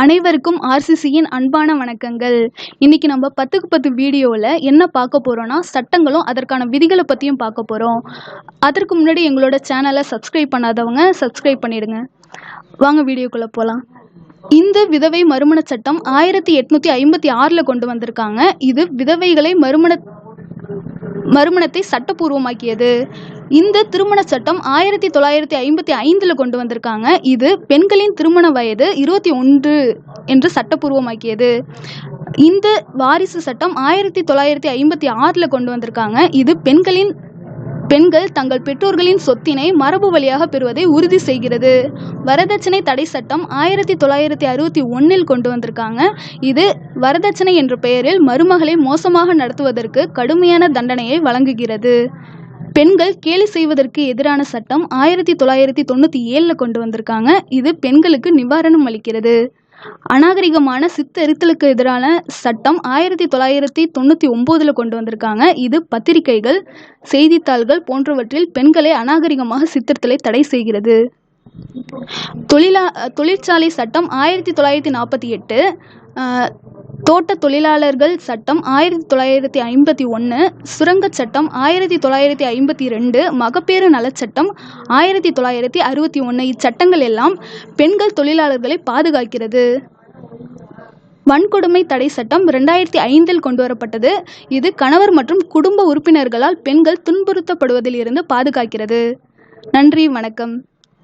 அனைவருக்கும் ஆர்சிசியின் அன்பான வணக்கங்கள். இன்னைக்கு நம்ம பத்துக்கு பத்து வீடியோவில் என்ன பார்க்க போகிறோன்னா சட்டங்களும் அதற்கான விதிகளை பற்றியும் பார்க்க போகிறோம் அதற்கு முன்னாடி எங்களோட சேனலை சப்ஸ்கிரைப் பண்ணாதவங்க சப்ஸ்கிரைப் பண்ணிடுங்க. வாங்க வீடியோக்குள்ளே போகலாம் இந்த விதவை மறுமண சட்டம் ஆயிரத்தி எட்நூற்றி ஐம்பத்தி ஆறில் கொண்டு வந்திருக்காங்க. இது விதவைகளை மறுமண மறுமணத்தை சட்டப்பூர்வமாக்கியது. இந்த திருமண சட்டம் ஆயிரத்தி தொள்ளாயிரத்தி ஐம்பத்தி ஐந்தில் கொண்டு வந்திருக்காங்க. இது பெண்களின் திருமண வயது இருபத்தி ஒன்று என்று சட்டப்பூர்வமாக்கியது. இந்த வாரிசு சட்டம் ஆயிரத்தி தொள்ளாயிரத்தி ஐம்பத்தி ஆறில் கொண்டு வந்திருக்காங்க. இது பெண்களின் பெண்கள் தங்கள் பெற்றோர்களின் சொத்தினை மரபு வழியாக பெறுவதை உறுதி செய்கிறது. வரதட்சணை தடை சட்டம் ஆயிரத்தி தொள்ளாயிரத்தி அறுபத்தி ஒன்றில் கொண்டு வந்திருக்காங்க. இது வரதட்சணை என்ற பெயரில் மருமகளை மோசமாக நடத்துவதற்கு கடுமையான தண்டனையை வழங்குகிறது. பெண்கள் கேலி செய்வதற்கு எதிரான சட்டம் ஆயிரத்தி தொள்ளாயிரத்தி தொண்ணூற்றி ஏழில் கொண்டு வந்திருக்காங்க. இது பெண்களுக்கு நிவாரணம் அளிக்கிறது. அநாகரிகமான சித்தரித்தலுக்கு எதிரான சட்டம் ஆயிரத்தி தொள்ளாயிரத்தி தொண்ணூற்றி ஒம்போதில் கொண்டு வந்திருக்காங்க. இது பத்திரிகைகள் செய்தித்தாள்கள் போன்றவற்றில் பெண்களை அநாகரிகமாக சித்தரித்தலை தடை செய்கிறது. தொழிலா தொழிற்சாலை சட்டம் ஆயிரத்தி தொள்ளாயிரத்தி நாற்பத்தி எட்டு தோட்ட தொழிலாளர்கள் சட்டம் ஆயிரத்தி தொள்ளாயிரத்தி ஐம்பத்தி ஒன்று சுரங்கச் சட்டம் ஆயிரத்தி தொள்ளாயிரத்தி ஐம்பத்தி ரெண்டு மகப்பேறு நலச்சட்டம் ஆயிரத்தி தொள்ளாயிரத்தி அறுபத்தி ஒன்று இச்சட்டங்கள் எல்லாம் பெண்கள் தொழிலாளர்களை பாதுகாக்கிறது. வன்கொடுமை தடை சட்டம் ரெண்டாயிரத்தி ஐந்தில் கொண்டு வரப்பட்டது இது கணவர் மற்றும் குடும்ப உறுப்பினர்களால் பெண்கள் துன்புறுத்தப்படுவதில் இருந்து பாதுகாக்கிறது. நன்றி வணக்கம்.